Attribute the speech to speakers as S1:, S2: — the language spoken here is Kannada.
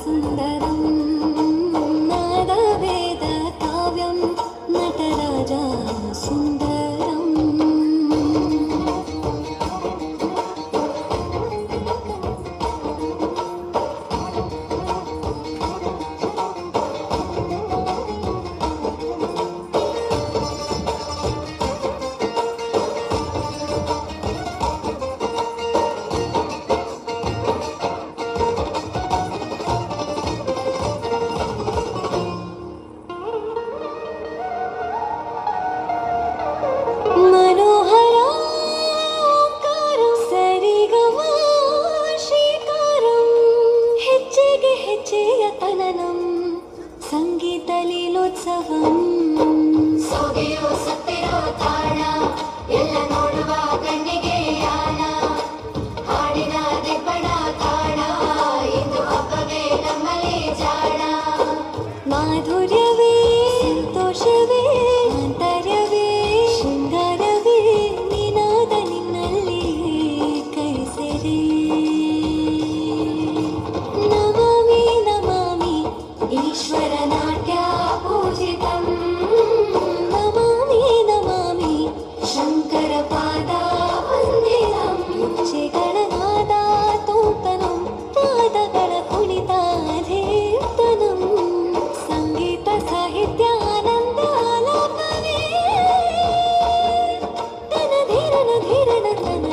S1: சுந்தரா చలనం సంగీత లీలోత్సవం
S2: ಎಲ್ಲ ನೋಡುವ ಕಣ್ಣಿಗೆ ಯಾಣ ಹಾಡಿನ ಜಾಣ.
S1: ಮಾಧುರ್ಯ na na na na na